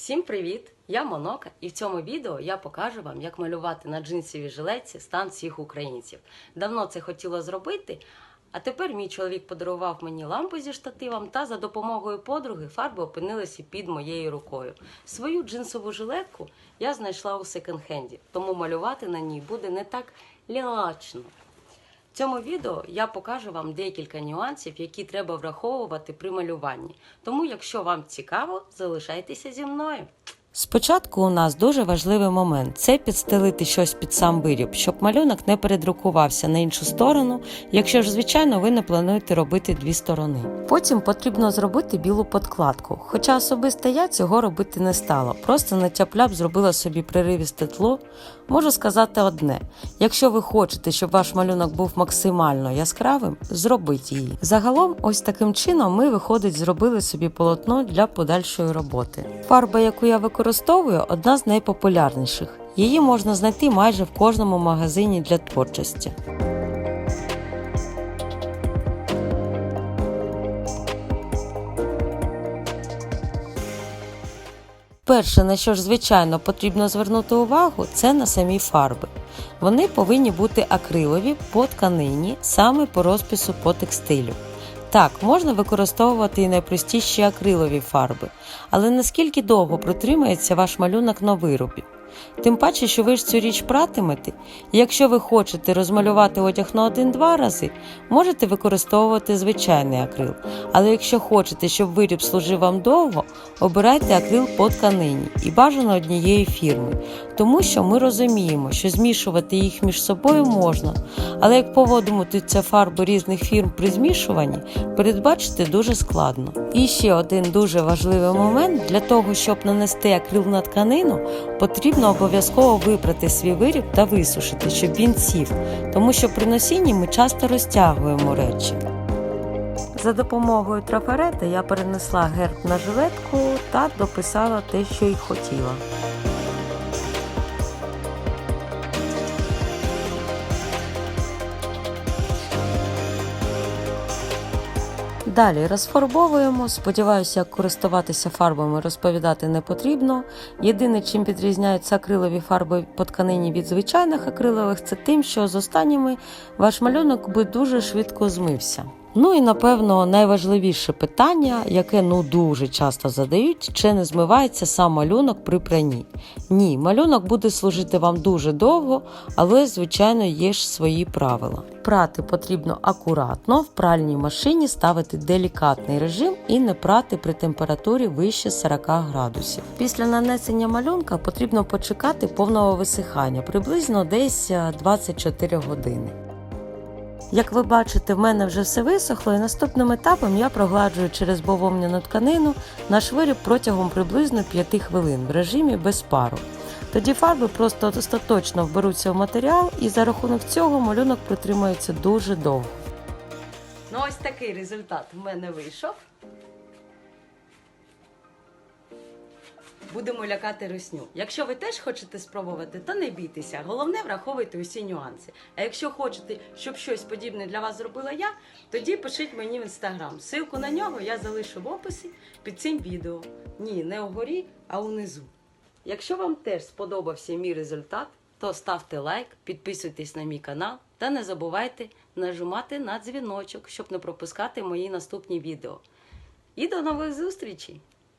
Всім привіт! Я Монока, і в цьому відео я покажу вам, як малювати на джинсовій жилетці стан всіх українців. Давно це хотіла зробити, а тепер мій чоловік подарував мені лампу зі штативом, та за допомогою подруги фарби опинилися під моєю рукою. Свою джинсову жилетку я знайшла у секонд-хенді, тому малювати на ній буде не так лячно. В цьому відео я покажу вам декілька нюансів, які треба враховувати при малюванні. Тому, якщо вам цікаво, залишайтеся зі мною. Спочатку у нас дуже важливий момент це підстелити щось під сам виріб, щоб малюнок не передрукувався на іншу сторону, якщо ж, звичайно, ви не плануєте робити дві сторони. Потім потрібно зробити білу подкладку, хоча особисто я цього робити не стала, просто на тяп-ляп зробила собі приривісте тло. Можу сказати одне: якщо ви хочете, щоб ваш малюнок був максимально яскравим, зробіть її. Загалом, ось таким чином ми, виходить, зробили собі полотно для подальшої роботи. Фарба, яку я використовую, одна з найпопулярніших. Її можна знайти майже в кожному магазині для творчості. Перше, на що ж звичайно потрібно звернути увагу, це на самі фарби. Вони повинні бути акрилові по тканині, саме по розпису по текстилю. Так, можна використовувати і найпростіші акрилові фарби, але наскільки довго протримається ваш малюнок на виробі? Тим паче, що ви ж цю річ пратимете, і якщо ви хочете розмалювати одяг на один-два рази, можете використовувати звичайний акрил. Але якщо хочете, щоб виріб служив вам довго, обирайте акрил по тканині і бажано однієї фірми, тому що ми розуміємо, що змішувати їх між собою можна, але як поводитимуться фарби різних фірм при змішуванні, передбачити дуже складно. І ще один дуже важливий момент для того, щоб нанести акрил на тканину, потрібно обов'язково випрати свій виріб та висушити, щоб він сів, тому що при носінні ми часто розтягуємо речі. За допомогою трафарета я перенесла герб на жилетку та дописала те, що й хотіла. Далі розфарбовуємо. Сподіваюся, користуватися фарбами розповідати не потрібно. Єдине, чим підрізняються акрилові фарби по тканині від звичайних акрилових, це тим, що з останніми ваш малюнок би дуже швидко змився. Ну і напевно найважливіше питання, яке ну дуже часто задають, чи не змивається сам малюнок при пранні. Ні, малюнок буде служити вам дуже довго, але звичайно є ж свої правила. Прати потрібно акуратно, в пральній машині ставити делікатний режим і не прати при температурі вище 40 градусів. Після нанесення малюнка потрібно почекати повного висихання, приблизно десь е, 24 години. Як ви бачите, в мене вже все висохло, і наступним етапом я прогладжую через бавовняну тканину наш виріб протягом приблизно 5 хвилин в режимі без пару. Тоді фарби просто остаточно вберуться в матеріал, і за рахунок цього малюнок протримається дуже довго. Ну, ось такий результат в мене вийшов. Будемо лякати русню. Якщо ви теж хочете спробувати, то не бійтеся. Головне враховуйте усі нюанси. А якщо хочете, щоб щось подібне для вас зробила я, тоді пишіть мені в інстаграм. Силку на нього я залишу в описі під цим відео. Ні, не угорі, а унизу. Якщо вам теж сподобався мій результат, то ставте лайк, підписуйтесь на мій канал та не забувайте нажимати на дзвіночок, щоб не пропускати мої наступні відео. І до нових зустрічей!